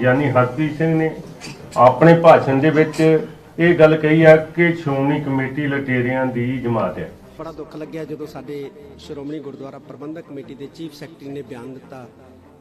ਗਿਆਨੀ ਹਰਪ੍ਰੀਤ ਸਿੰਘ ਨੇ ਆਪਣੇ ਭਾਸ਼ਣ ਦੇ ਵਿੱਚ ਇਹ ਗੱਲ ਕਹੀ ਆ ਕਿ ਸ਼੍ਰੋਮਣੀ ਕਮੇਟੀ ਲਟੇਰਿਆਂ ਦੀ ਜਮਾਤ ਹੈ। ਬੜਾ ਦੁੱਖ ਲੱਗਿਆ ਜਦੋਂ ਸਾਡੇ ਸ਼੍ਰੋਮਣੀ ਗੁਰਦੁਆਰਾ ਪ੍ਰਬੰਧਕ ਕਮੇਟੀ ਦੇ ਚੀਫ ਸੈਕਟਰੀ ਨੇ ਬਿਆਨ ਦਿੱਤਾ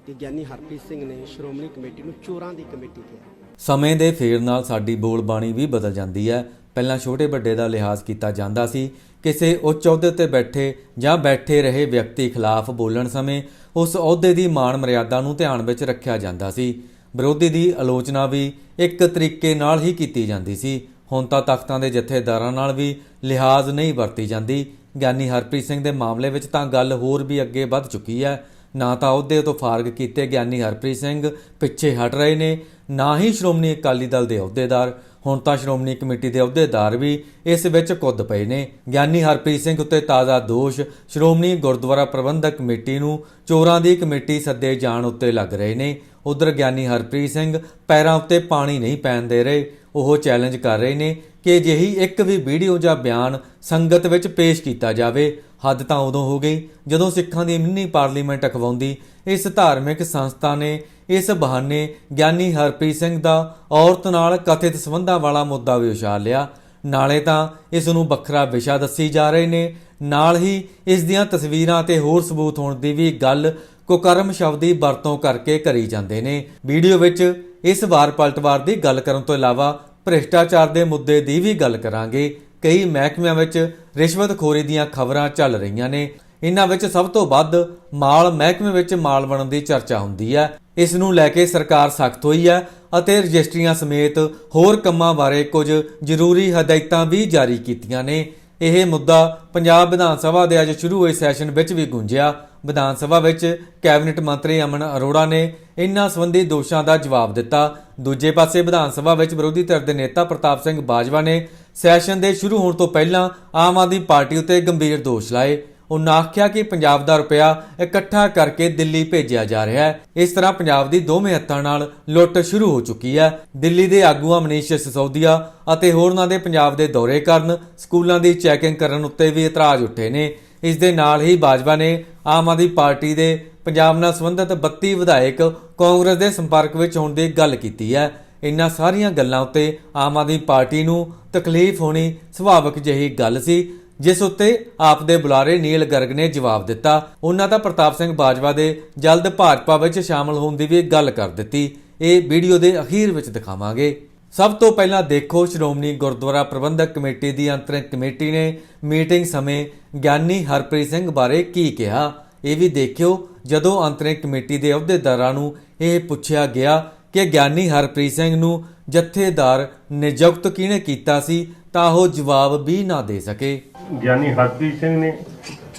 ਕਿ ਗਿਆਨੀ ਹਰਪ੍ਰੀਤ ਸਿੰਘ ਨੇ ਸ਼੍ਰੋਮਣੀ ਕਮੇਟੀ ਨੂੰ ਚੋਰਾਂ ਦੀ ਕਮੇਟੀ ਕਿਹਾ। ਸਮੇਂ ਦੇ ਫੇਰ ਨਾਲ ਸਾਡੀ ਬੋਲਬਾਣੀ ਵੀ ਬਦਲ ਜਾਂਦੀ ਹੈ। ਪਹਿਲਾਂ ਛੋਟੇ ਵੱਡੇ ਦਾ ਲਿਹਾਜ਼ ਕੀਤਾ ਜਾਂਦਾ ਸੀ। ਕਿਸੇ ਉੱਚ ਅਹੁਦੇ ਤੇ ਬੈਠੇ ਜਾਂ ਬੈਠੇ ਰਹੇ ਵਿਅਕਤੀ ਖਿਲਾਫ ਬੋਲਣ ਸਮੇਂ ਉਸ ਅਹੁਦੇ ਦੀ ਮਾਣ ਮਰਿਆਦਾ ਨੂੰ ਧਿਆਨ ਵਿੱਚ ਰੱਖਿਆ ਜਾਂਦਾ ਸੀ। ਵਿਰੋਧੀ ਦੀ ਆਲੋਚਨਾ ਵੀ ਇੱਕ ਤਰੀਕੇ ਨਾਲ ਹੀ ਕੀਤੀ ਜਾਂਦੀ ਸੀ। ਹੁਣ ਤਾਂ ਤਖਤਾਂ ਦੇ ਜਥੇਦਾਰਾਂ ਨਾਲ ਵੀ ਲਿਹਾਜ਼ ਨਹੀਂ ਵਰਤੀ ਜਾਂਦੀ। ਗਿਆਨੀ ਹਰਪ੍ਰੀਤ ਸਿੰਘ ਦੇ ਮਾਮਲੇ ਵਿੱਚ ਤਾਂ ਗੱਲ ਹੋਰ ਵੀ ਅੱਗੇ ਵੱਧ ਚੁੱਕੀ ਹੈ। ਨਾ ਤਾਂ ਅਹੁਦੇ ਤੋਂ ਫਾਰਗ ਕੀਤੇ ਗਿਆਨੀ ਹਰਪ੍ਰੀਤ ਸਿੰਘ ਪਿੱਛੇ ਹਟ ਰਹੇ ਨੇ, ਨਾ ਹੀ ਸ਼੍ਰੋਮਣੀ ਅਕਾਲੀ ਦਲ ਦੇ ਅਹੁਦੇਦਾਰ। ਹੁਣ ਤਾਂ ਸ਼੍ਰੋਮਣੀ ਕਮੇਟੀ ਦੇ ਅਹੁਦੇਦਾਰ ਵੀ ਇਸ ਵਿੱਚ ਕੁੱਦ ਪਏ ਨੇ। ਗਿਆਨੀ ਹਰਪ੍ਰੀਤ ਸਿੰਘ ਉੱਤੇ ਤਾਜ਼ਾ ਦੋਸ਼, ਸ਼੍ਰੋਮਣੀ ਗੁਰਦੁਆਰਾ ਪ੍ਰਬੰਧਕ ਕਮੇਟੀ ਨੂੰ ਚੋਰਾਂ ਦੀ ਕਮੇਟੀ ਸੱਦੇ ਜਾਣ ਉੱਤੇ ਲੱਗ ਰਹੇ ਨੇ। ਉਧਰ ਗਿਆਨੀ ਹਰਪ੍ਰੀਤ ਸਿੰਘ ਪੈਰਾਂ ਉੱਤੇ ਪਾਣੀ ਨਹੀਂ ਪੈਣ ਦੇ ਰਹੇ, ਉਹ ਚੈਲੰਜ ਕਰ ਰਹੇ ਨੇ ਕਿ ਅਜਿਹੀ ਇੱਕ ਵੀ ਵੀਡੀਓ ਜਾਂ ਬਿਆਨ ਸੰਗਤ ਵਿੱਚ ਪੇਸ਼ ਕੀਤਾ ਜਾਵੇ। ਹੱਦ ਤਾਂ ਉਦੋਂ ਹੋ ਗਈ ਜਦੋਂ ਸਿੱਖਾਂ ਦੀ ਮਿੰਨੀ ਪਾਰਲੀਮੈਂਟ ਅਖਵਾਉਂਦੀ ਇਸ ਧਾਰਮਿਕ ਸੰਸਥਾ ਨੇ ਇਸ ਬਹਾਨੇ ਗਿਆਨੀ ਹਰਪ੍ਰੀਤ ਸਿੰਘ ਦਾ ਔਰਤ ਨਾਲ ਕਥਿਤ ਸੰਬੰਧਾਂ ਵਾਲਾ ਮੁੱਦਾ ਵੀ ਉਛਾਲ ਲਿਆ। ਨਾਲੇ ਤਾਂ ਇਸ ਨੂੰ ਵੱਖਰਾ ਵਿਸ਼ਾ ਦੱਸੀ ਜਾ ਰਹੇ ਨੇ। ਨਾਲ ਹੀ ਇਸ ਦੀਆਂ ਤਸਵੀਰਾਂ ਤੇ ਹੋਰ ਸਬੂਤ ਹੋਣ ਦੀ ਵੀ ਗੱਲ ਕੁਕਰਮ ਸ਼ਬਦ ਦੀ ਵਰਤੋਂ ਕਰਕੇ ਕਰੀ ਜਾਂਦੇ ਨੇ। ਵੀਡੀਓ ਵਿੱਚ ਇਸ ਵਾਰ ਪਲਟਵਾਰ ਦੀ ਗੱਲ ਕਰਨ ਤੋਂ ਇਲਾਵਾ ਭ੍ਰਿਸ਼ਟਾਚਾਰ ਦੇ ਮੁੱਦੇ ਦੀ ਵੀ ਗੱਲ ਕਰਾਂਗੇ। ਕਈ ਮਹਿਕਮਿਆਂ ਵਿੱਚ ਰਿਸ਼ਵਤਖੋਰੀ ਦੀਆਂ ਖਬਰਾਂ ਚੱਲ ਰਹੀਆਂ ਨੇ। ਇਹਨਾਂ ਵਿੱਚ ਸਭ ਤੋਂ ਵੱਧ ਮਾਲ ਮਹਿਕਮੇ ਵਿੱਚ ਮਾਲ ਬਣਨ ਦੀ ਚਰਚਾ ਹੁੰਦੀ ਹੈ। ਇਸ ਨੂੰ ਲੈ ਕੇ ਸਰਕਾਰ ਸਖਤ ਹੋਈ ਹੈ ਅਤੇ ਰਜਿਸਟਰੀਆਂ ਸਮੇਤ ਹੋਰ ਕੰਮਾਂ ਬਾਰੇ ਕੁਝ ਜ਼ਰੂਰੀ ਹਦਾਇਤਾਂ ਵੀ ਜਾਰੀ ਕੀਤੀਆਂ ਨੇ। ਇਹ ਮੁੱਦਾ ਪੰਜਾਬ ਵਿਧਾਨ ਸਭਾ ਦੇ ਅੱਜ ਸ਼ੁਰੂ ਹੋਏ ਸੈਸ਼ਨ ਵਿੱਚ ਵੀ ਗੂੰਜਿਆ। ਵਿਧਾਨ ਸਭਾ ਵਿੱਚ ਕੈਬਨਿਟ ਮੰਤਰੀ ਅਮਨ ਅਰੋੜਾ ਨੇ ਇਨ੍ਹਾਂ ਸੰਬੰਧੀ ਦੋਸ਼ਾਂ ਦਾ ਜਵਾਬ ਦਿੱਤਾ। ਦੂਜੇ ਪਾਸੇ ਵਿਧਾਨ ਸਭਾ ਵਿੱਚ ਵਿਰੋਧੀ ਧਿਰ ਦੇ ਨੇਤਾ ਪ੍ਰਤਾਪ ਸਿੰਘ ਬਾਜਵਾ ਨੇ ਸੈਸ਼ਨ ਦੇ ਸ਼ੁਰੂ ਹੋਣ ਤੋਂ ਪਹਿਲਾਂ ਆਮ ਆਦਮੀ ਪਾਰਟੀ ਉੱਤੇ ਗੰਭੀਰ ਦੋਸ਼ ਲਾਏ। ਉਹਨਾਂ ਆਖਿਆ ਕਿ ਪੰਜਾਬ ਦਾ ਰੁਪਇਆ ਇਕੱਠਾ ਕਰਕੇ ਦਿੱਲੀ ਭੇਜਿਆ ਜਾ ਰਿਹਾ ਹੈ। ਇਸ ਤਰ੍ਹਾਂ ਪੰਜਾਬ ਦੀ ਦੋਵੇਂ ਹੱਥਾਂ ਨਾਲ ਲੁੱਟ ਸ਼ੁਰੂ ਹੋ ਚੁੱਕੀ ਹੈ। ਦਿੱਲੀ ਦੇ ਆਗੂਆਂ ਮਨੀਸ਼ ਸਿਸੋਦੀਆ ਅਤੇ ਹੋਰਨਾਂ ਦੇ ਪੰਜਾਬ ਦੇ ਦੌਰੇ ਕਰਨ ਸਕੂਲਾਂ ਦੀ ਚੈਕਿੰਗ ਕਰਨ ਉੱਤੇ ਵੀ ਇਤਰਾਜ਼ ਉੱਠੇ ਨੇ। ਇਸ ਦੇ ਨਾਲ ਹੀ ਬਾਜਵਾ ਨੇ ਆਮ ਆਦਮੀ ਪਾਰਟੀ ਦੇ ਪੰਜਾਬ ਨਾਲ ਸੰਬੰਧਿਤ 32 ਵਿਧਾਇਕ ਕਾਂਗਰਸ ਦੇ ਸੰਪਰਕ ਵਿੱਚ ਹੋਣ ਦੀ ਗੱਲ ਕੀਤੀ ਹੈ। ਇਨ੍ਹਾਂ ਸਾਰੀਆਂ ਗੱਲਾਂ ਉੱਤੇ ਆਮ ਆਦਮੀ ਪਾਰਟੀ ਨੂੰ ਤਕਲੀਫ ਹੋਣੀ ਸੁਭਾਵਿਕ ਜਿਹੀ ਗੱਲ ਸੀ। ਜਿਸ ਉੱਤੇ ਆਪ ਦੇ ਬੁਲਾਰੇ ਨੀਲ ਗਰਗ ਨੇ ਜਵਾਬ ਦਿੱਤਾ। ਉਹਨਾਂ ਤਾਂ ਪ੍ਰਤਾਪ ਸਿੰਘ ਬਾਜਵਾ ਦੇ ਜਲਦ ਭਾਜਪਾ ਵਿੱਚ ਸ਼ਾਮਲ ਹੋਣ ਦੀ ਵੀ ਗੱਲ ਕਰ ਦਿੱਤੀ। ਇਹ ਵੀਡੀਓ ਦੇ ਅਖੀਰ ਵਿੱਚ ਦਿਖਾਵਾਂਗੇ। ਸਭ ਤੋਂ ਪਹਿਲਾਂ ਦੇਖੋ ਸ਼੍ਰੋਮਣੀ ਗੁਰਦੁਆਰਾ ਪ੍ਰਬੰਧਕ ਕਮੇਟੀ ਦੀ ਅੰਤਰਿਮ ਕਮੇਟੀ ਨੇ ਮੀਟਿੰਗ ਸਮੇਂ ਗਿਆਨੀ ਹਰਪ੍ਰੀਤ ਸਿੰਘ ਬਾਰੇ ਕੀ ਕਿਹਾ। ਇਹ ਵੀ ਦੇਖਿਓ, ਜਦੋਂ ਅੰਤਰਿਮ ਕਮੇਟੀ ਦੇ ਅਹੁਦੇਦਾਰਾਂ ਨੂੰ ਇਹ ਪੁੱਛਿਆ ਗਿਆ ਕਿ ਗਿਆਨੀ ਹਰਪ੍ਰੀਤ ਸਿੰਘ ਨੂੰ ਜਥੇਦਾਰ ਨਿਯੁਕਤ ਕਿਹਨੇ ਕੀਤਾ ਸੀ ਤਾਂ ਉਹ ਜਵਾਬ ਵੀ ਨਾ ਦੇ ਸਕੇ। ਗਿਆਨੀ ਹਰਪ੍ਰੀਤ ਸਿੰਘ ਨੇ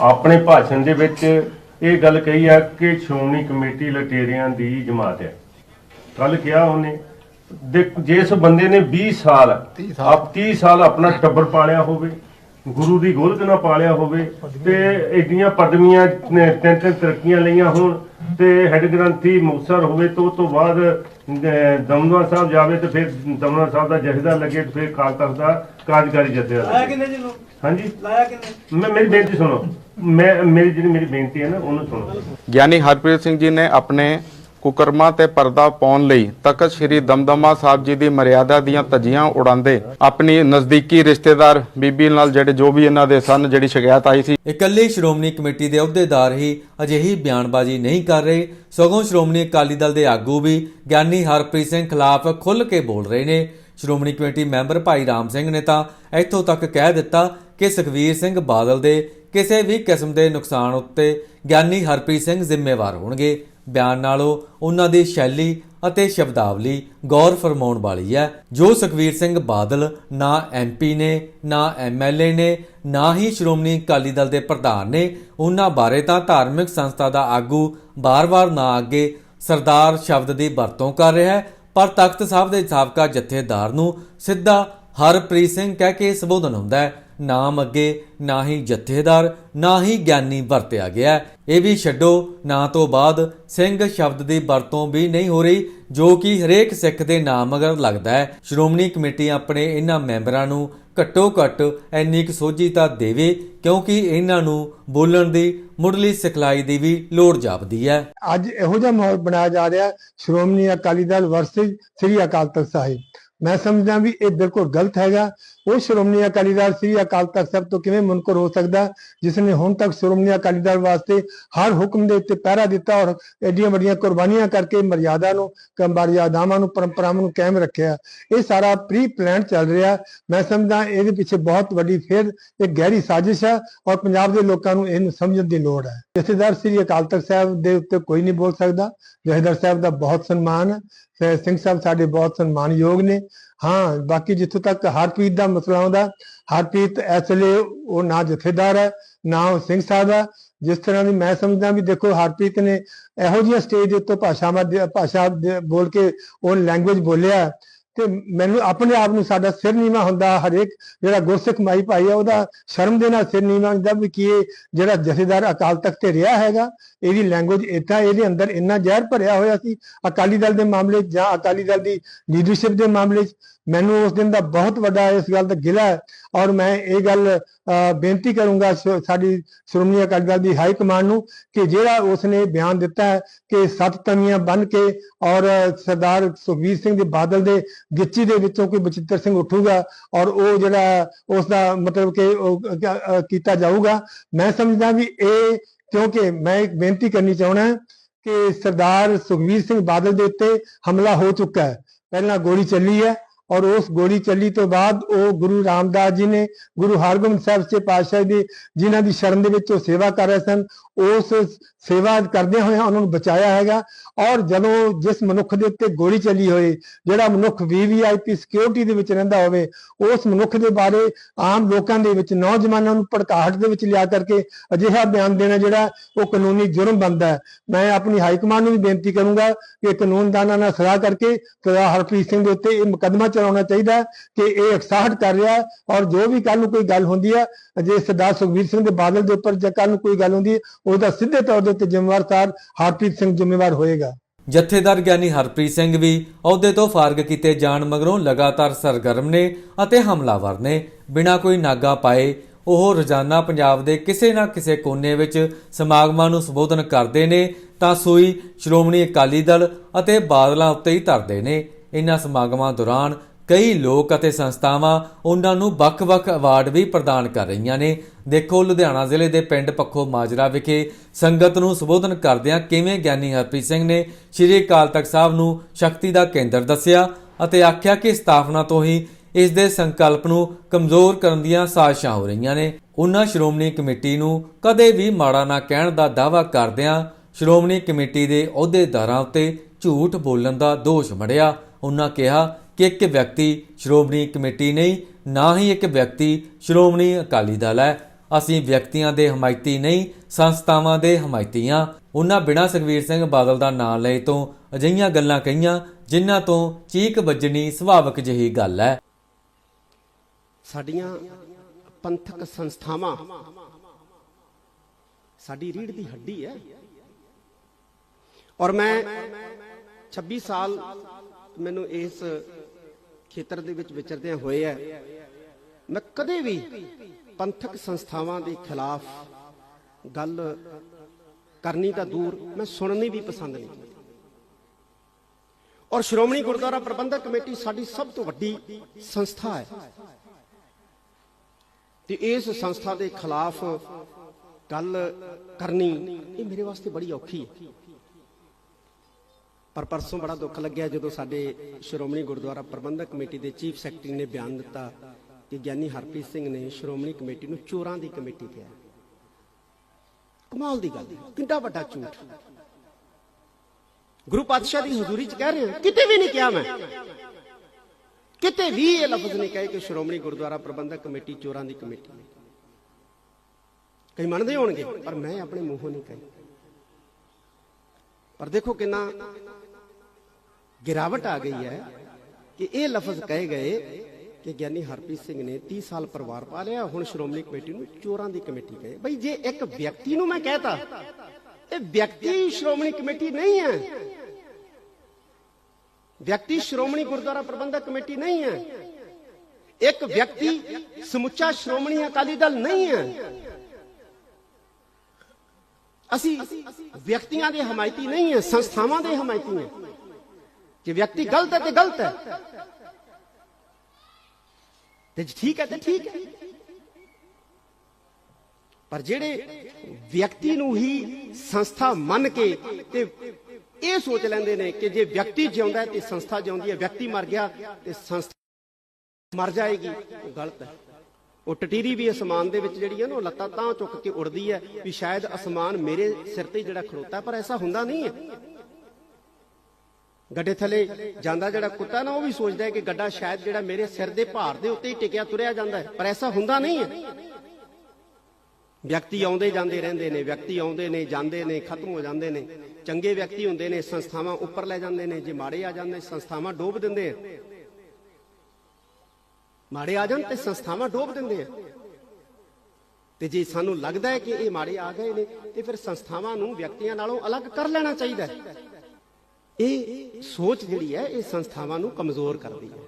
ਆਪਣੇ ਭਾਸ਼ਣ ਦੇ ਵਿੱਚ ਇਹ ਗੱਲ ਕਹੀ ਆ ਕਿ ਸ਼੍ਰੋਮਣੀ ਕਮੇਟੀ ਲਟੇਰਿਆਂ ਦੀ ਜਮਾਤ ਹੈ। ਕੱਲ ਕਿਹਾ ਉਹਨੇ ਦੇਖ ਜਿਸ ਬੰਦੇ ਨੇ 20 ਸਾਲ ਆਪ 30 ਸਾਲ ਆਪਣਾ ਟੱਬਰ ਪਾਲਿਆ ਹੋਵੇ ਗੁਰੂ ਦੀ ਗੋਲਕ ਨਾਲ ਪਾਲਿਆ ਹੋਵੇ ਤੇ ਐਡੀਆਂ ਪਦਵੀਆਂ ਨੇ ਤਿੰਨ ਤਿੰਨ ਤਰੱਕੀਆਂ ਲਈਆਂ ਹੋਣ ਤੇ ਹੈਡ ਗ੍ਰੰਥੀ ਮੁਕਤਸਰ ਹੋਵੇ ਤੋਂ ਤੋਂ ਬਾਅਦ ਦਮਦਮਾ ਸਾਹਿਬ ਜਾਵੇ ਤੇ ਫਿਰ ਦਮਦਮਾ ਸਾਹਿਬ ਦਾ ਜਥੇਦਾਰ ਲੱਗੇ ਤੇ ਫਿਰ ਕਾਲ ਤਖਤ ਦਾ ਕਾਰਜਕਾਰੀ ਜਥੇਦਾਰ ਲਾਇਆ ਲੱਗੇ ਕਿੰਨੇ ਜੀ ਨੂੰ? ਹਾਂਜੀ। ਲਾਇਆ ਕਿੰਨੇ? ਮੈਂ ਮੇਰੀ ਬੇਨਤੀ ਸੁਣੋ। ਮੈਂ ਮੇਰੀ ਜਿਹੜੀ ਮੇਰੀ ਬੇਨਤੀ ਹੈ ਨਾ ਉਹਨੂੰ ਸੁਣੋ। ਗਿਆਨੀ ਹਰਪ੍ਰੀਤ ਸਿੰਘ ਜੀ ਨੇ ਆਪਣੇ ਕੁਕਰਮਾ ਤੇ ਪਰਦਾ ਪਾਉਣ ਲਈ ਤਖਤ ਸ੍ਰੀ ਦਮਦਮਾ ਸਾਹਿਬ ਜੀ ਦੀ ਮਰਿਆਦਾ ਦੀਆਂ ਧੱਜੀਆਂ ਉਡਾਉਂਦੇ ਆਪਣੀ ਨਜ਼ਦੀਕੀ ਰਿਸ਼ਤੇਦਾਰ ਬੀਬੀ ਨਾਲ ਜਿਹੜੇ ਜੋ ਵੀ ਇਹਨਾਂ ਦੇ ਸਨ, ਜਿਹੜੀ ਸ਼ਿਕਾਇਤ ਆਈ ਸੀ। ਇਕੱਲੇ ਸ਼੍ਰੋਮਣੀ ਕਮੇਟੀ ਦੇ ਅਹੁਦੇਦਾਰ ਹੀ ਅਜਿਹੀ ਬਿਆਨਬਾਜ਼ੀ ਨਹੀਂ ਕਰ ਰਹੇ। ਸਗੋਂ ਸ਼੍ਰੋਮਣੀ ਅਕਾਲੀ ਦਲ ਦੇ ਆਗੂ ਵੀ ਗਿਆਨੀ ਹਰਪ੍ਰੀਤ ਸਿੰਘ ਖਿਲਾਫ ਖੁੱਲ੍ਹ ਕੇ ਬੋਲ ਰਹੇ ਨੇ। ਸ਼੍ਰੋਮਣੀ ਕਮੇਟੀ ਮੈਂਬਰ ਭਾਈ ਰਾਮ ਸਿੰਘ ਨੇ ਤਾਂ ਇੱਥੋਂ ਤੱਕ ਕਹਿ ਦਿੱਤਾ ਕਿ ਸੁਖਵੀਰ ਸਿੰਘ ਬਾਦਲ ਦੇ ਕਿਸੇ ਵੀ ਕਿਸਮ ਦੇ ਨੁਕਸਾਨ ਉੱਤੇ ਗਿਆਨੀ ਹਰਪ੍ਰੀਤ ਸਿੰਘ ਜ਼ਿੰਮੇਵਾਰ ਹੋਣਗੇ। ਬਿਆਨ ਨਾਲੋਂ ਉਹਨਾਂ ਦੀ ਸ਼ੈਲੀ ਅਤੇ ਸ਼ਬਦਾਵਲੀ ਗੌਰ ਫਰਮਾਉਣ ਵਾਲੀ ਹੈ, ਜੋ ਸੁਖਵੀਰ ਸਿੰਘ ਬਾਦਲ ਨਾ ਐਮਪੀ ਨੇ, ਨਾ ਐਮਐਲਏ ਨੇ, ਨਾ ਹੀ ਸ਼੍ਰੋਮਣੀ ਅਕਾਲੀ ਦਲ ਦੇ ਪ੍ਰਧਾਨ ਨੇ, ਉਹਨਾਂ ਬਾਰੇ ਤਾਂ ਧਾਰਮਿਕ ਸੰਸਥਾ ਦਾ ਆਗੂ ਬਾਰ-ਬਾਰ ਨਾ ਅੱਗੇ ਸਰਦਾਰ ਸ਼ਬਦ ਦੀ ਵਰਤੋਂ ਕਰ ਰਿਹਾ ਹੈ, ਪਰ ਤਖਤ ਸਾਹਿਬ ਦੇ ਸਾਬਕਾ ਜਥੇਦਾਰ ਨੂੰ ਸਿੱਧਾ ਹਰਪ੍ਰੀਤ ਸਿੰਘ ਕਹਿ ਕੇ ਸੰਬੋਧਨ ਹੁੰਦਾ ਹੈ ਨਾਮ ਅੱਗੇ ਨਾ ਹੀ ਜਥੇਦਾਰ, ਨਾ ਹੀ ਗਿਆਨੀ ਵਰਤਿਆ ਗਿਆ। ਇਹ ਵੀ ਛੱਡੋ, ਨਾਂ ਤੋਂ ਬਾਅਦ ਸਿੰਘ ਸ਼ਬਦ ਦੀ ਵਰਤੋਂ ਵੀ ਨਹੀਂ ਹੋ ਰਹੀ, ਜੋ ਕਿ ਹਰੇਕ ਸਿੱਖ ਦੇ ਨਾਮ ਮਗਰ ਲੱਗਦਾ ਹੈ। ਸ਼੍ਰੋਮਣੀ ਕਮੇਟੀ ਆਪਣੇ ਇਹਨਾਂ ਮੈਂਬਰਾਂ ਨੂੰ ਘੱਟੋ ਘੱਟ ਇੰਨੀ ਕੁ ਸੋਝੀ ਤਾਂ ਦੇਵੇ, ਕਿਉਂਕਿ ਇਹਨਾਂ ਨੂੰ ਬੋਲਣ ਦੀ, ਮੁੱਢਲੀ ਸਿਖਲਾਈ ਦੀ ਵੀ ਲੋੜ ਜਾਪਦੀ ਹੈ। ਅੱਜ ਇਹੋ ਜਿਹਾ ਮਾਹੌਲ ਬਣਾਇਆ ਜਾ ਰਿਹਾ, ਸ਼੍ਰੋਮਣੀ ਅਕਾਲੀ ਦਲ ਵਰਸਸ ਸ੍ਰੀ ਅਕਾਲ ਤਖਤ ਸਾਹਿਬ। ਮੈਂ ਸਮਝਦਾ ਵੀ ਇਹ ਬਿਲਕੁਲ ਗਲਤ ਹੈਗਾ। ਉਹ ਸ਼੍ਰੋਮਣੀ ਅਕਾਲੀ ਦਲ ਸ੍ਰੀ ਅਕਾਲ ਤਖਤ ਸਾਹਿਬ ਤੋਂ ਕਿਵੇਂ ਮੁਨਕਰ ਹੋ ਸਕਦਾ? ਜਿਸ ਨੇ ਹੁਣ ਤੱਕ ਸ਼੍ਰੋਮਣੀ ਅਕਾਲੀ ਦਲ ਵਾਸਤੇ ਹਰ ਹੁਕਮ ਦੇ ਉੱਤੇ ਪਹਿਰਾ ਦਿੱਤਾ ਔਰ ਐਡੀਆਂ ਵੱਡੀਆਂ ਕੁਰਬਾਨੀਆਂ ਕਰਕੇ ਮਰਿਆਦਾ ਨੂੰ ਕ- ਨੂੰ, ਪਰੰਪਰਾਵਾਂ ਨੂੰ ਕਾਇਮ ਰੱਖਿਆ। ਇਹ ਸਾਰਾ ਪ੍ਰੀ ਪਲਾਨ ਚੱਲ ਰਿਹਾ। ਮੈਂ ਸਮਝਦਾ ਇਹਦੇ ਪਿੱਛੇ ਬਹੁਤ ਵੱਡੀ ਫਿਰ ਇੱਕ ਗਹਿਰੀ ਸਾਜ਼ਿਸ਼ ਹੈ ਔਰ ਪੰਜਾਬ ਦੇ ਲੋਕਾਂ ਨੂੰ ਇਹਨੂੰ ਸਮਝਣ ਦੀ ਲੋੜ ਹੈ। ਜਥੇਦਾਰ ਸ੍ਰੀ ਅਕਾਲ ਤਖਤ ਸਾਹਿਬ ਦੇ ਉੱਤੇ ਕੋਈ ਨਹੀਂ ਬੋਲ ਸਕਦਾ। ਜਥੇਦਾਰ ਸਾਹਿਬ ਦਾ ਬਹੁਤ ਸਨਮਾਨ ਹੈ। ਸਿੰਘ ਸਾਹਿਬ ਸਾਡੇ ਬਹੁਤ ਸਨਮਾਨਯੋਗ ਨੇ। ਹਾਂ, ਬਾਕੀ ਜਿੱਥੋਂ ਤੱਕ ਹਰਪ੍ਰੀਤ ਦਾ ਮਸਲਾ ਆਉਂਦਾ, ਹਰਪ੍ਰੀਤ ਇਸ ਵੇਲੇ ਉਹ ਨਾ ਜਥੇਦਾਰ ਹੈ, ਨਾ ਉਹ ਸਿੰਘ ਸਾਹਿਬ ਹੈ। ਜਿਸ ਤਰ੍ਹਾਂ ਦੀ ਮੈਂ ਸਮਝਦਾ ਵੀ ਦੇਖੋ, ਹਰਪ੍ਰੀਤ ਨੇ ਇਹੋ ਜਿਹੀਆਂ ਸਟੇਜ ਦੇ ਉੱਤੇ ਭਾਸ਼ਾਵਾਂ ਭਾਸ਼ਾ ਦੇ- ਬੋਲ ਕੇ ਉਹ ਲੈਂਗੁਏਜ ਬੋਲਿਆ। ਤੇ ਮੈਨੂੰ ਆਪਣੇ ਆਪ ਨੂੰ ਸਾਡਾ ਸਿਰ ਨੀਵਾ ਹੁੰਦਾ, ਹਰੇਕ ਜਿਹੜਾ ਗੁਰਸਿੱਖ ਮਾਈ ਭਾਈ ਹੈ ਉਹਦਾ ਸ਼ਰਮ ਦੇ ਨਾਲ ਸਿਰ ਨੀਵਾ ਹੁੰਦਾ ਵੀ ਕੀ ਇਹ ਜਿਹੜਾ ਜਥੇਦਾਰ ਅਕਾਲ ਤਖਤ ਤੇ ਰਿਹਾ ਹੈਗਾ ਇਹਦੀ ਲੈਂਗੁਏਜ ਇਦਾਂ ਇਹਦੇ ਅੰਦਰ ਇੰਨਾ ਜ਼ਹਿਰ ਭਰਿਆ ਹੋਇਆ ਸੀ, ਅਕਾਲੀ ਦਲ ਦੇ ਮਾਮਲੇ 'ਚ ਜਾਂ ਅਕਾਲੀ ਦਲ ਦੀ ਲੀਡਰਸ਼ਿਪ ਦੇ ਮਾਮਲੇ 'ਚ, ਮੈਨੂੰ ਉਸ ਦਿਨ ਦਾ ਬਹੁਤ ਵੱਡਾ ਇਸ ਗੱਲ ਦਾ ਗਿਲਾ ਹੈ ਔਰ ਮੈਂ ਇਹ ਗੱਲ ਅਹ, ਬੇਨਤੀ ਕਰੂੰਗਾ ਸਾਡੀ ਸ਼੍ਰੋਮਣੀ ਅਕਾਲੀ ਦਲ ਦੀ ਹਾਈ ਕਮਾਂਡ ਨੂੰ ਕਿ ਜਿਹੜਾ ਉਸਨੇ ਬਿਆਨ ਦਿੱਤਾ ਹੈ ਕਿ ਸੱਤ ਤਵੀਆਂ ਬਨ ਕੇ ਔਰ ਸਰਦਾਰ ਸੁਖਬੀਰ ਸਿੰਘ ਦੇ ਬਾਦਲ ਦੇ ਗਿੱਚੀ ਦੇ ਵਿੱਚੋਂ ਕੋਈ ਬਚਿੱਤਰ ਸਿੰਘ ਉੱਠੂਗਾ ਔਰ ਉਹ ਜਿਹੜਾ ਉਸ ਦਾ ਮਤਲਬ ਕਿ ਉਹ ਕੀਤਾ ਜਾਊਗਾ ਮੈਂ ਸਮਝਦਾ ਵੀ ਇਹ ਕਿਉਂਕਿ ਮੈਂ ਇੱਕ ਬੇਨਤੀ ਕਰਨੀ ਚਾਹਣਾ ਕਿ ਸਰਦਾਰ ਸੁਖਬੀਰ ਸਿੰਘ ਬਾਦਲ ਦੇ ਉੱਤੇ ਹਮਲਾ ਹੋ ਚੁੱਕਾ ਹੈ। ਪਹਿਲਾਂ ਗੋਲੀ ਚੱਲੀ ਹੈ ਔਰ ਉਸ ਗੋਲੀ ਚੱਲੀ ਤੋਂ ਬਾਅਦ ਉਹ ਗੁਰੂ ਰਾਮਦਾਸ ਜੀ ਨੇ ਗੁਰੂ ਹਰਗੋਬਿੰਦ ਸਾਹਿਬ ਸੱਚੇ ਪਾਤਸ਼ਾਹ ਦੀ ਜਿਨ੍ਹਾਂ ਦੀ ਸ਼ਰਨ ਦੇ ਵਿੱਚ ਉਹ ਸੇਵਾ ਕਰ ਰਹੇ ਸਨ ਉਸ ਸੇਵਾ ਕਰਦੇ ਹੋਏ ਉਹਨਾਂ ਨੂੰ ਬਚਾਇਆ ਹੈਗਾ। ਔਰ ਜਦੋਂ ਜਿਸ ਮਨੁੱਖ ਦੇ ਉੱਤੇ ਗੋਲੀ ਚੱਲੀ ਹੋਏ, ਜਿਹੜਾ ਮਨੁੱਖ ਵੀਵੀਆਈਪੀ ਸਿਕਿਉਰਿਟੀ ਦੇ ਵਿੱਚ ਰਹਿੰਦਾ ਹੋਵੇ, ਉਸ ਮਨੁੱਖ ਦੇ ਬਾਰੇ ਆਮ ਲੋਕਾਂ ਦੇ ਵਿੱਚ, ਨੌਜਵਾਨਾਂ ਨੂੰ ਭੜਕਾਹਟ ਦੇ ਵਿੱਚ ਲਿਆ ਕਰਕੇ ਅਜਿਹਾ ਬਿਆਨ ਦੇਣਾ ਜਿਹੜਾ ਉਹ ਕਾਨੂੰਨੀ ਜੁਰਮ ਬਣਦਾ ਹੈ। ਮੈਂ ਆਪਣੀ ਹਾਈ ਕਮਾਂਡ ਨੂੰ ਵੀ ਬੇਨਤੀ ਕਰੂੰਗਾ ਕਿ ਕਾਨੂੰਨਦਾਨਾਂ ਨਾਲ ਸਲਾਹ ਕਰਕੇ ਸਰਦਾਰ ਹਰਪ੍ਰੀਤ ਸਿੰਘ ਦੇ ਉੱਤੇ ਇਹ ਮੁਕੱਦਮਾ ਚਲਾਉਣਾ ਚਾਹੀਦਾ ਹੈ ਕਿ ਇਹ ਇਕਸਾਹਟ ਕਰ ਰਿਹਾ ਔਰ ਜੋ ਵੀ ਕੱਲ ਨੂੰ ਕੋਈ ਗੱਲ ਹੁੰਦੀ ਹੈ ਜੇ ਸਰਦਾਰ ਸੁਖਬੀਰ ਸਿੰਘ ਦੇ ਬਾਦਲ ਦੇ ਉੱਪਰ ਜੇ ਕੱਲ ਨੂੰ ਕੋਈ ਗੱਲ ਹੁੰਦੀ ਹੈ ਉਹਦਾ ਸਿੱਧੇ ਤੌਰ ਦੇ ਉੱਤੇ ਜ਼ਿੰਮੇਵਾਰ ਸਰ ਹਰਪ੍ਰੀਤ ਸਿੰਘ ਜ਼ਿੰਮੇਵਾਰ ਹੋਏਗਾ। ਜਥੇਦਾਰ ਗਿਆਨੀ ਹਰਪ੍ਰੀਤ ਸਿੰਘ ਵੀ ਅਹੁਦੇ ਤੋਂ ਫਾਰਗ ਕੀਤੇ ਜਾਣ ਮਗਰੋਂ ਲਗਾਤਾਰ ਸਰਗਰਮ ਨੇ ਅਤੇ ਹਮਲਾਵਰ ਨੇ। ਬਿਨਾਂ ਕੋਈ ਨਾਗਾ ਪਾਏ ਉਹ ਰੋਜ਼ਾਨਾ ਪੰਜਾਬ ਦੇ ਕਿਸੇ ਨਾ ਕਿਸੇ ਕੋਨੇ ਵਿੱਚ ਸਮਾਗਮਾਂ ਨੂੰ ਸੰਬੋਧਨ ਕਰਦੇ ਨੇ ਤਾਂ ਸੂਈ ਸ਼੍ਰੋਮਣੀ ਅਕਾਲੀ ਦਲ ਅਤੇ ਬਾਦਲਾਂ ਉੱਤੇ ਹੀ ਧਰਦੇ ਨੇ। ਇਨ੍ਹਾਂ ਸਮਾਗਮਾਂ ਦੌਰਾਨ ਕਈ ਲੋਕ ਅਤੇ ਸੰਸਥਾਵਾਂ ਉਹਨਾਂ ਨੂੰ ਵੱਖ-ਵੱਖ ਅਵਾਰਡ ਵੀ ਪ੍ਰਦਾਨ ਕਰ ਰਹੀਆਂ ਨੇ। ਦੇਖੋ, ਲੁਧਿਆਣਾ ਜ਼ਿਲ੍ਹੇ ਦੇ ਪਿੰਡ ਪੱਖੋ ਮਾਜਰਾ ਵਿਖੇ ਸੰਗਤ ਨੂੰ ਸੰਬੋਧਨ ਕਰਦਿਆਂ ਕਿਵੇਂ ਗਿਆਨੀ ਹਰਪ੍ਰੀਤ ਸਿੰਘ ਨੇ ਸ਼੍ਰੀ ਅਕਾਲ ਤਖਤ ਸਾਹਿਬ ਨੂੰ ਸ਼ਕਤੀ ਦਾ ਕੇਂਦਰ ਦੱਸਿਆ ਅਤੇ ਆਖਿਆ ਕਿ ਸਥਾਪਨਾ ਤੋਂ ਹੀ ਇਸ ਦੇ ਸੰਕਲਪ ਨੂੰ ਕਮਜ਼ੋਰ ਕਰਨ ਦੀਆਂ ਸਾਜ਼ਿਸ਼ਾਂ ਹੋ ਰਹੀਆਂ ਨੇ। ਉਹਨਾਂ ਸ਼੍ਰੋਮਣੀ ਕਮੇਟੀ ਨੂੰ ਕਦੇ ਵੀ ਮਾੜਾ ਨਾ ਕਹਿਣ ਦਾ ਦਾਅਵਾ ਕਰਦਿਆਂ ਸ਼੍ਰੋਮਣੀ ਕਮੇਟੀ ਦੇ ਅਹੁਦੇਦਾਰਾਂ ਉੱਤੇ ਝੂਠ ਬੋਲਣ ਦਾ ਦੋਸ਼ ਮੜਿਆ। ਉਹਨਾਂ ਕਿਹਾ ਕਿ ਇੱਕ ਵਿਅਕਤੀ ਸ਼੍ਰੋਮਣੀ ਕਮੇਟੀ ਨਹੀਂ, ਨਾ ਹੀ ਇੱਕ ਵਿਅਕਤੀ ਸ਼੍ਰੋਮਣੀ ਅਕਾਲੀ ਦਲ ਹੈ। ਅਸੀਂ ਵਿਅਕਤੀਆਂ ਦੇ ਹਮਾਇਤੀ ਨਹੀਂ, ਸੰਸਥਾਵਾਂ ਦੇ ਹਮਾਇਤੀ ਉਹਨਾਂ ਬਿਨਾਂ ਸੁਖਵੀਰ ਸਿੰਘ ਬਾਦਲ ਦਾ ਨਾਂ ਲਏ ਤੋਂ ਅਜਿਹੀਆਂ ਗੱਲਾਂ ਕਹੀਆਂ, ਜਿਨ੍ਹਾਂ ਤੋਂ ਚੀਕ ਵੱਜਣੀ ਸੁਭਾਵਿਕ ਜਿਹੀ ਗੱਲ ਹੈ। ਸਾਡੀਆਂ ਪੰਥਕ ਸੰਸਥਾਵਾਂ, ਸਾਡੀ ਰੀੜ ਦੀ ਹੱਡੀ ਹੈ। ਔਰ ਮੈਂ 26 ਸਾਲ ਮੈਨੂੰ ਇਸ ਖੇਤਰ ਦੇ ਵਿੱਚ ਵਿਚਰਦਿਆਂ ਹੋਏ ਹੈ। ਮੈਂ ਕਦੇ ਵੀ ਪੰਥਕ ਸੰਸਥਾਵਾਂ ਦੇ ਖਿਲਾਫ ਗੱਲ ਕਰਨੀ ਤਾਂ ਦੂਰ, ਮੈਂ ਸੁਣਨੀ ਵੀ ਪਸੰਦ ਨਹੀਂ ਕੀਤੀ ਔਰ ਸ਼੍ਰੋਮਣੀ ਗੁਰਦੁਆਰਾ ਪ੍ਰਬੰਧਕ ਕਮੇਟੀ ਸਾਡੀ ਸਭ ਤੋਂ ਵੱਡੀ ਸੰਸਥਾ ਹੈ। ਤੇ ਇਸ ਸੰਸਥਾ ਦੇ ਖਿਲਾਫ ਗੱਲ ਕਰਨੀ ਇਹ ਮੇਰੇ ਵਾਸਤੇ ਬੜੀ ਔਖੀ ਹੈ। ਪਰ ਪਰਸੋਂ ਬੜਾ ਦੁੱਖ ਲੱਗਿਆ ਜਦੋਂ ਸਾਡੇ ਸ਼੍ਰੋਮਣੀ ਗੁਰਦੁਆਰਾ ਪ੍ਰਬੰਧਕ ਕਮੇਟੀ ਦੇ ਚੀਫ ਸੈਕਟਰੀ ਨੇ ਬਿਆਨ ਦਿੱਤਾ ਕਿ ਗਿਆਨੀ ਹਰਪ੍ਰੀਤ ਸਿੰਘ ਨੇ ਸ਼੍ਰੋਮਣੀ ਕਮੇਟੀ ਨੂੰ ਚੋਰਾਂ ਦੀ ਕਮੇਟੀ ਕਿਹਾ। ਕਮਾਲ ਦੀ ਗੱਲ ਕਿੰਨਾ ਵੱਡਾ ਝੂਠ। ਗੁਰੂ ਪਾਤਸ਼ਾਹ ਦੀ ਹਜ਼ੂਰੀ 'ਚ ਕਹਿ ਰਹੇ ਹਾਂ? ਕਿਤੇ ਵੀ ਨਹੀਂ ਕਿਹਾ ਮੈਂ। ਕਿਤੇ ਵੀ ਇਹ ਲਫ਼ਜ਼ ਨਹੀਂ ਕਹੇ ਕਿ ਸ਼੍ਰੋਮਣੀ ਗੁਰਦੁਆਰਾ ਪ੍ਰਬੰਧਕ ਕਮੇਟੀ ਚੋਰਾਂ ਦੀ ਕਮੇਟੀ ਹੈ ਕਈ ਮੰਨਦੇ ਹੋਣਗੇ, ਪਰ ਮੈਂ ਆਪਣੇ ਮੂੰਹੋਂ ਨਹੀਂ ਕਹੀ। ਪਰ ਦੇਖੋ ਕਿੰਨਾ ਗਿਰਾਵਟ ਆ ਗਈ ਹੈ ਕਿ ਇਹ ਲਫ਼ਜ਼ ਕਹੇ ਗਏ ਕਿ ਗਿਆਨੀ ਹਰਪ੍ਰੀਤ ਸਿੰਘ ਨੇ 30 ਸਾਲ ਪਰਿਵਾਰ ਪਾ ਲਿਆ ਹੁਣ ਸ਼੍ਰੋਮਣੀ ਕਮੇਟੀ ਨੂੰ ਚੋਰਾਂ ਦੀ ਕਮੇਟੀ ਕਹੇ। ਬਈ ਜੇ ਇੱਕ ਵਿਅਕਤੀ ਨੂੰ ਮੈਂ ਕਹਿਤਾ, ਇਹ ਵਿਅਕਤੀ ਸ਼੍ਰੋਮਣੀ ਕਮੇਟੀ ਨਹੀਂ ਹੈ। ਵਿਅਕਤੀ ਸ਼੍ਰੋਮਣੀ ਗੁਰਦੁਆਰਾ ਪ੍ਰਬੰਧਕ ਕਮੇਟੀ ਨਹੀਂ ਹੈ। ਇੱਕ ਵਿਅਕਤੀ ਸਮੁੱਚਾ ਸ਼੍ਰੋਮਣੀ ਅਕਾਲੀ ਦਲ ਨਹੀਂ ਹੈ। ਅਸੀਂ ਵਿਅਕਤੀਆਂ ਦੇ ਹਮਾਇਤੀ ਨਹੀਂ ਹੈ, ਸੰਸਥਾਵਾਂ ਦੇ ਹਮਾਇਤੀ ਹਾਂ। ਕਿ ਵਿਅਕਤੀ ਗਲਤ ਹੈ ਤੇ ਗਲਤ ਹੈ। ਤੇ ਠੀਕ ਹੈ ਤੇ ਠੀਕ ਹੈ। ਪਰ ਜਿਹੜੇ ਵਿਅਕਤੀ ਨੂੰ ਹੀ ਸੰਸਥਾ ਮੰਨ ਕੇ ਤੇ ਇਹ ਸੋਚ ਲੈਂਦੇ ਨੇ ਕਿ ਜੇ ਵਿਅਕਤੀ ਜਿਉਂਦਾ ਹੈ ਤੇ ਸੰਸਥਾ ਜਿਉਂਦੀ ਹੈ, ਵਿਅਕਤੀ ਮਰ ਗਿਆ ਤੇ ਸੰਸਥਾ ਮਰ ਜਾਏਗੀ, ਉਹ ਗਲਤ ਹੈ। ਉਹ ਟਟੀਰੀ ਵੀ ਅਸਮਾਨ ਦੇ ਵਿੱਚ ਜਿਹੜੀ ਹੈ ਨਾ, ਉਹ ਲੱਤਾਂ ਤਾਂ ਚੁੱਕ ਕੇ ਉੜਦੀ ਹੈ ਵੀ ਸ਼ਾਇਦ ਅਸਮਾਨ ਮੇਰੇ ਸਿਰ ਤੇ ਜਿਹੜਾ ਖੜੋਤਾ ਪਰ ਐਸਾ ਹੁੰਦਾ ਨਹੀਂ ਹੈ। ਗੱਡੇ ਥੱਲੇ ਜਾਂਦਾ ਜਿਹੜਾ ਕੁੱਤਾ ਨਾ, ਉਹ ਵੀ ਸੋਚਦਾ ਹੈ ਕਿ ਗੱਡਾ ਸ਼ਾਇਦ ਜਿਹੜਾ ਮੇਰੇ ਸਿਰ ਦੇ ਭਾਰ ਦੇ ਉੱਤੇ ਹੀ ਟਿਕਿਆ ਤੁਰਿਆ ਜਾਂਦਾ ਹੈ, ਪਰ ਐਸਾ ਹੁੰਦਾ ਨਹੀਂ ਹੈ। ਵਿਅਕਤੀ ਆਉਂਦੇ ਜਾਂਦੇ ਰਹਿੰਦੇ ਨੇ, ਵਿਅਕਤੀ ਆਉਂਦੇ ਨੇ, ਜਾਂਦੇ ਨੇ, ਖਤਮ ਹੋ ਜਾਂਦੇ ਨੇ। ਚੰਗੇ ਵਿਅਕਤੀ ਹੁੰਦੇ ਨੇ, ਸੰਸਥਾਵਾਂ ਉੱਪਰ ਲੈ ਜਾਂਦੇ ਨੇ, ਜੇ ਮਾੜੇ ਆ ਜਾਂਦੇ ਸੰਸਥਾਵਾਂ ਡੋਬ ਦਿੰਦੇ ਆ। ਮਾੜੇ ਆ ਜਾਣ ਤੇ ਸੰਸਥਾਵਾਂ ਡੋਬ ਦਿੰਦੇ ਆ। ਤੇ ਜੇ ਸਾਨੂੰ ਲੱਗਦਾ ਹੈ ਕਿ ਇਹ ਮਾੜੇ ਆ ਗਏ ਨੇ, ਤੇ ਫਿਰ ਸੰਸਥਾਵਾਂ ਨੂੰ ਵਿਅਕਤੀਆਂ ਨਾਲੋਂ ਅਲੱਗ ਕਰ ਲੈਣਾ ਚਾਹੀਦਾ ਹੈ। ਇਹ ਸੋਚ ਜਿਹੜੀ ਹੈ, ਇਹ ਸੰਸਥਾਵਾਂ ਨੂੰ ਕਮਜ਼ੋਰ ਕਰਦੀ ਹੈ।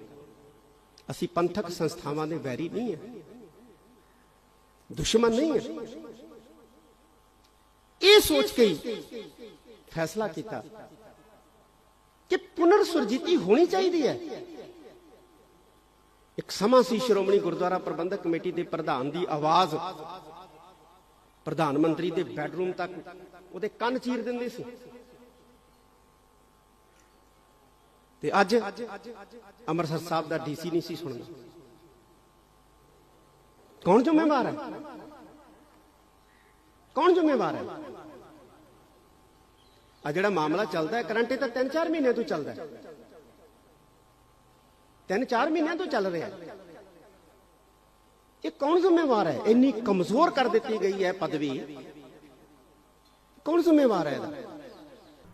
ਅਸੀਂ ਪੰਥਕ ਸੰਸਥਾਵਾਂ ਦੇ ਵੈਰੀ ਨਹੀਂ ਹੈ। ਦੁਸ਼ਮਣ ਨਹੀਂ ਹੈ। ਇਹ ਸੋਚ ਕੇ ਹੀ ਫੈਸਲਾ ਕੀਤਾ ਕਿ ਪੁਨਰ ਸੁਰਜੀਤੀ ਹੋਣੀ ਚਾਹੀਦੀ ਹੈ। ਇੱਕ ਸਮਾਂ ਸੀ ਸ਼੍ਰੋਮਣੀ ਗੁਰਦੁਆਰਾ ਪ੍ਰਬੰਧਕ ਕਮੇਟੀ ਦੇ ਪ੍ਰਧਾਨ ਦੀ ਆਵਾਜ਼ ਪ੍ਰਧਾਨ ਮੰਤਰੀ ਦੇ ਬੈੱਡਰੂਮ ਤੱਕ ਉਹਦੇ ਕੰਨ ਚੀਰ ਦਿੰਦੇ ਸੀ। ਤੇ ਅੱਜ ਅੰਮ੍ਰਿਤਸਰ ਸਾਹਿਬ ਦਾ ਡੀਸੀ ਨਹੀਂ ਸੀ ਸੁਣਦਾ ਕੌਣ ਜ਼ਿੰਮੇਵਾਰ ਹੈ? ਕੌਣ ਜ਼ਿੰਮੇਵਾਰ ਹੈ? ਆ ਜਿਹੜਾ ਮਾਮਲਾ ਚੱਲਦਾ ਹੈ ਕਰੰਟ ਇਹ ਤਾਂ 3-4 ਮਹੀਨੇ ਤੋਂ ਚੱਲਦਾ ਹੈ। ਤਿੰਨ ਚਾਰ ਮਹੀਨਿਆਂ ਤੋਂ ਚੱਲ ਰਿਹਾ ਹੈ। ਇਹ ਕੌਣ ਜ਼ਿੰਮੇਵਾਰ ਹੈ? ਇੰਨੀ ਕਮਜ਼ੋਰ ਕਰ ਦਿੱਤੀ ਗਈ ਹੈ ਪਦਵੀ। ਕੌਣ ਜ਼ਿੰਮੇਵਾਰ ਹੈ ਇਹਦਾ?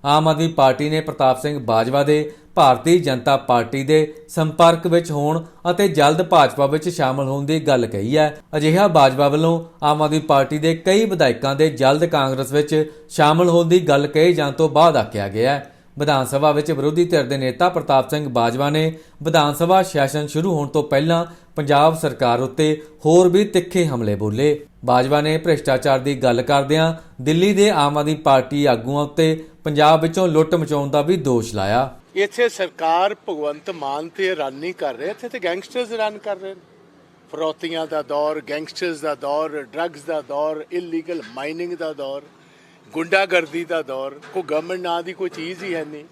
ਆਮ ਆਦਮੀ ਪਾਰਟੀ ਨੇ ਪ੍ਰਤਾਪ ਸਿੰਘ ਬਾਜਵਾ ਦੇ ਭਾਰਤੀ ਜਨਤਾ ਪਾਰਟੀ ਦੇ ਸੰਪਰਕ ਵਿੱਚ ਹੋਣ ਅਤੇ ਜਲਦ ਭਾਜਪਾ ਵਿੱਚ ਸ਼ਾਮਲ ਹੋਣ ਦੀ ਗੱਲ ਕਹੀ ਹੈ। ਅਜਿਹਾ ਬਾਜਵਾ ਵੱਲੋਂ ਆਮ ਆਦਮੀ ਪਾਰਟੀ ਦੇ ਕਈ ਵਿਧਾਇਕਾਂ ਦੇ ਜਲਦ ਕਾਂਗਰਸ ਵਿੱਚ ਸ਼ਾਮਲ ਹੋਣ ਦੀ ਗੱਲ ਕਹੀ ਜਾਣ ਤੋਂ ਬਾਅਦ ਆਖਿਆ ਗਿਆ ਹੈ। ਵਿਧਾਨ ਸਭਾ ਵਿੱਚ ਵਿਰੋਧੀ ਧਿਰ ਦੇ ਨੇਤਾ ਪ੍ਰਤਾਪ ਸਿੰਘ ਬਾਜਵਾ ਨੇ ਵਿਧਾਨ ਸਭਾ ਸੈਸ਼ਨ ਸ਼ੁਰੂ ਹੋਣ ਤੋਂ ਪਹਿਲਾਂ ਪੰਜਾਬ ਸਰਕਾਰ ਉੱਤੇ ਹੋਰ ਵੀ ਤਿੱਖੇ ਹਮਲੇ ਬੋਲੇ। ਬਾਜਵਾ ਨੇ ਭ੍ਰਿਸ਼ਟਾਚਾਰ ਦੀ ਗੱਲ ਕਰਦਿਆਂ ਦਿੱਲੀ ਦੇ ਆਮ ਆਦਮੀ ਪਾਰਟੀ ਆਗੂਆਂ ਉੱਤੇ ਪੰਜਾਬ ਵਿੱਚੋਂ ਲੁੱਟ ਮਚਾਉਣ ਦਾ ਵੀ ਦੋਸ਼ ਲਾਇਆ। ਇੱਥੇ ਸਰਕਾਰ ਭਗਵੰਤ ਮਾਨ ਤੇ ਰਨ ਨਹੀਂ ਕਰ ਰਹੇ, ਇੱਥੇ ਤੇ ਗੈਂਗਸਟਰਸ ਰਨ ਕਰ ਰਹੇ ਨੇ। ਫਰੋਤੀਆਂ ਦਾ ਦੌਰ ਗੈਂਗਸਟਰਸ ਦਾ ਦੌਰ ਡਰੱਗਸ ਦਾ ਦੌਰ ਇਲੀਗਲ ਮਾਈਨਿੰਗ ਦਾ ਦੌਰ, ਗੁੰਡਾਗਰਦੀ ਦਾ ਦੌਰ, ਕੋਈ ਗਵਰਨਮੈਂਟ ਨਾਂ ਦੀ ਕੋਈ ਚੀਜ਼ ਹੀ ਹੈ ਨਹੀਂ।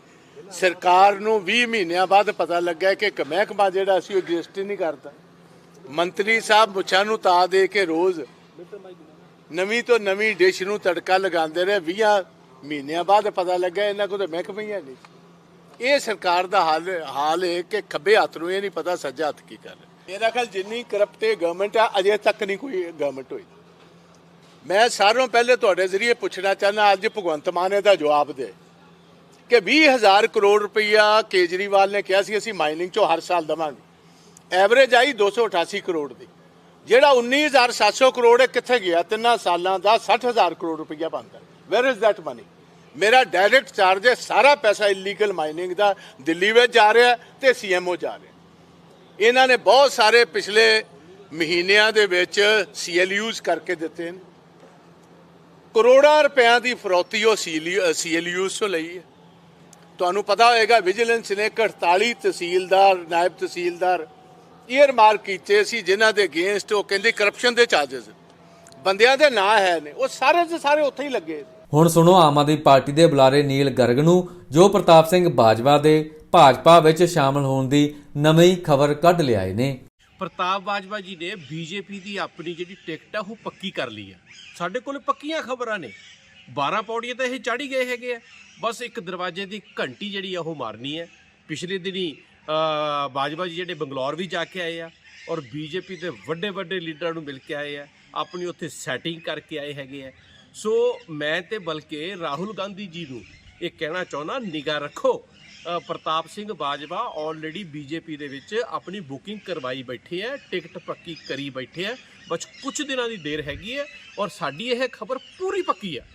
ਸਰਕਾਰ ਨੂੰ 20 ਮਹੀਨਿਆਂ ਬਾਅਦ ਪਤਾ ਲੱਗਾ ਕਿ ਇੱਕ ਮਹਿਕਮਾ ਜਿਹੜਾ ਸੀ, ਉਹ ਐਗਜ਼ਿਸਟ ਹੀ ਨਹੀਂ ਕਰਦਾ। ਮੰਤਰੀ ਸਾਹਿਬ ਮੁੱਛਾਂ ਨੂੰ ਤਾ ਦੇ ਕੇ ਰੋਜ਼ ਨਵੀਂ ਤੋਂ ਨਵੀਂ ਡਿਸ਼ ਨੂੰ ਤੜਕਾ ਲਗਾਉਂਦੇ ਰਹੇ 20 ਮਹੀਨਿਆਂ ਬਾਅਦ ਪਤਾ ਲੱਗਾ ਇਹਨਾਂ ਕੋਲ ਤਾਂ ਮਹਿਕਮਾ ਹੀ ਹੈ ਨਹੀਂ। ਇਹ ਸਰਕਾਰ ਦਾ ਹਾਲ ਹਾਲ ਹੈ ਕਿ ਖੱਬੇ ਹੱਥ ਨੂੰ ਇਹ ਨਹੀਂ ਪਤਾ ਸੱਜਾ ਹੱਥ ਕੀ ਕਰ ਰਿਹਾ। ਮੇਰਾ ਖਿਆਲ ਜਿੰਨੀ ਕਰਪਟ ਗਵਰਨਮੈਂਟ ਆ ਅਜੇ ਤੱਕ ਨਹੀਂ ਕੋਈ ਗਵਰਨਮੈਂਟ ਹੋਈ। ਮੈਂ ਸਾਰਿਆਂ ਪਹਿਲੇ ਤੁਹਾਡੇ ਜ਼ਰੀਏ ਪੁੱਛਣਾ ਚਾਹੁੰਦਾ ਅੱਜ ਭਗਵੰਤ ਮਾਨ ਇਹਦਾ ਜਵਾਬ ਦੇ। ਕਿ 20000 ਕਰੋੜ ਰੁਪਈਆ ਕੇਜਰੀਵਾਲ ਨੇ ਕਿਹਾ ਸੀ ਅਸੀਂ ਮਾਈਨਿੰਗ ਚੋਂ ਹਰ ਸਾਲ ਦਵਾਂਗੇ। ਐਵਰੇਜ ਆਈ 288 ਕਰੋੜ ਦੀ। ਜਿਹੜਾ 19700 ਕਰੋੜ ਹੈ ਕਿੱਥੇ ਗਿਆ? ਤਿੰਨਾਂ ਸਾਲਾਂ ਦਾ 60000 ਕਰੋੜ ਰੁਪਈਆ ਬਣਦਾ। ਵੇਅਰ ਇਜ਼ that ਮਨੀ ਮੇਰਾ ਡਾਇਰੈਕਟ ਚਾਰਜ ਹੈ, ਸਾਰਾ ਪੈਸਾ ਇਲੀਗਲ ਮਾਈਨਿੰਗ ਦਾ, ਦਿੱਲੀ ਵਿੱਚ ਜਾ ਰਿਹਾ ਹੈ ਤੇ ਸੀਐਮਓ ਜਾ ਰਿਹਾ ਇਹਨਾਂ ਨੇ ਬਹੁਤ ਸਾਰੇ ਪਿਛਲੇ ਮਹੀਨਿਆਂ ਦੇ ਵਿੱਚ ਸੀਐਲਯੂਜ਼ ਕਰਕੇ ਦਿੱਤੇ ਨੇ ਕਰੋੜਾਂ ਰੁਪਿਆਂ ਦੀ ਫਰੋਤੀ ਉਹ ਸੀਐਲਯੂਜ਼ ਤੋਂ ਲਈ ਹੈ। ਤੁਹਾਨੂੰ ਪਤਾ ਹੋਏਗਾ, ਵਿਜੀਲੈਂਸ ਨੇ 48 ਤਹਿਸੀਲਦਾਰ, ਨਾਇਬ ਤਹਿਸੀਲਦਾਰ ਈਅਰ ਮਾਰਕ ਕੀਤੇ ਸੀ, ਜਿਨ੍ਹਾਂ ਦੇ ਅਗੇਂਸਟ ਉਹ ਕਹਿੰਦੇ ਕਰਪਸ਼ਨ ਦੇ ਚਾਰजेस ਬੰਦਿਆਂ ਦੇ ਨਾਂ ਹੈ ਨੇ ਉਹ ਸਾਰੇ ਦੇ ਸਾਰੇ ਉੱਥੇ ਹੀ ਲੱਗੇ ਹੁਣ ਸੁਣੋ, ਆਮ ਆਦਮੀ ਪਾਰਟੀ ਦੇ ਬੁਲਾਰੇ ਨੀਲ ਗਰਗ ਨੂੰ, ਜੋ ਪ੍ਰਤਾਪ ਸਿੰਘ ਬਾਜਵਾ ਦੇ ਭਾਜਪਾ ਵਿੱਚ ਸ਼ਾਮਲ ਹੋਣ ਦੀ ਨਵੀਂ ਖਬਰ ਕੱਢ ਲਿਆਏ ਨੇ। ਪ੍ਰਤਾਪ ਬਾਜਵਾ ਜੀ ਨੇ ਬੀਜੇਪੀ ਦੀ ਆਪਣੀ ਜਿਹੜੀ ਟਿਕਟ ਆ, ਉਹ ਪੱਕੀ ਕਰ ਲਈ ਆ। ਸਾਡੇ ਕੋਲ ਪੱਕੀਆਂ ਖਬਰਾਂ ਨੇ। 12 ਪੌੜੀਆਂ ਤਾਂ ਇਹ ਚਾੜੀ ਗਏ ਹੈਗੇ ਆ। ਬਸ ਇੱਕ ਦਰਵਾਜ਼ੇ ਦੀ ਘੰਟੀ ਜਿਹੜੀ ਆ, ਉਹ ਮਾਰਨੀ ਹੈ ਪਿਛਲੇ ਦਿਨੀ ਬਾਜਵਾ ਜੀ ਜਿਹੜੇ ਬੰਗਲੌਰ ਵੀ ਜਾ ਕੇ ਆਏ ਆ ਔਰ ਬੀਜੇਪੀ ਦੇ ਵੱਡੇ ਵੱਡੇ ਲੀਡਰਾਂ ਨੂੰ ਮਿਲ ਕੇ ਆਏ ਆ। ਆਪਣੀ ਉੱਥੇ ਸੈਟਿੰਗ ਕਰਕੇ ਆਏ ਹੈਗੇ ਆ। ਸੋ ਮੈਂ ਤੇ ਬਲਕਿ ਰਾਹੁਲ ਗਾਂਧੀ ਜੀ ਨੂੰ ਇਹ ਕਹਿਣਾ ਚਾਹੁੰਦਾ, ਨਿਗਾਹ ਰੱਖੋ। ਪ੍ਰਤਾਪ ਸਿੰਘ ਬਾਜਵਾ ਆਲਰੇਡੀ ਬੀਜੇਪੀ ਦੇ ਵਿੱਚ ਆਪਣੀ ਬੁਕਿੰਗ ਕਰਵਾਈ ਬੈਠੇ ਹੈ ਟਿਕਟ ਪੱਕੀ ਕਰੀ ਬੈਠੇ ਹੈ ਬਸ ਕੁਝ ਦਿਨਾਂ ਦੀ ਦੇਰ ਹੈਗੀ ਹੈ ਔਰ ਸਾਡੀ ਇਹ ਖਬਰ ਪੂਰੀ ਪੱਕੀ ਹੈ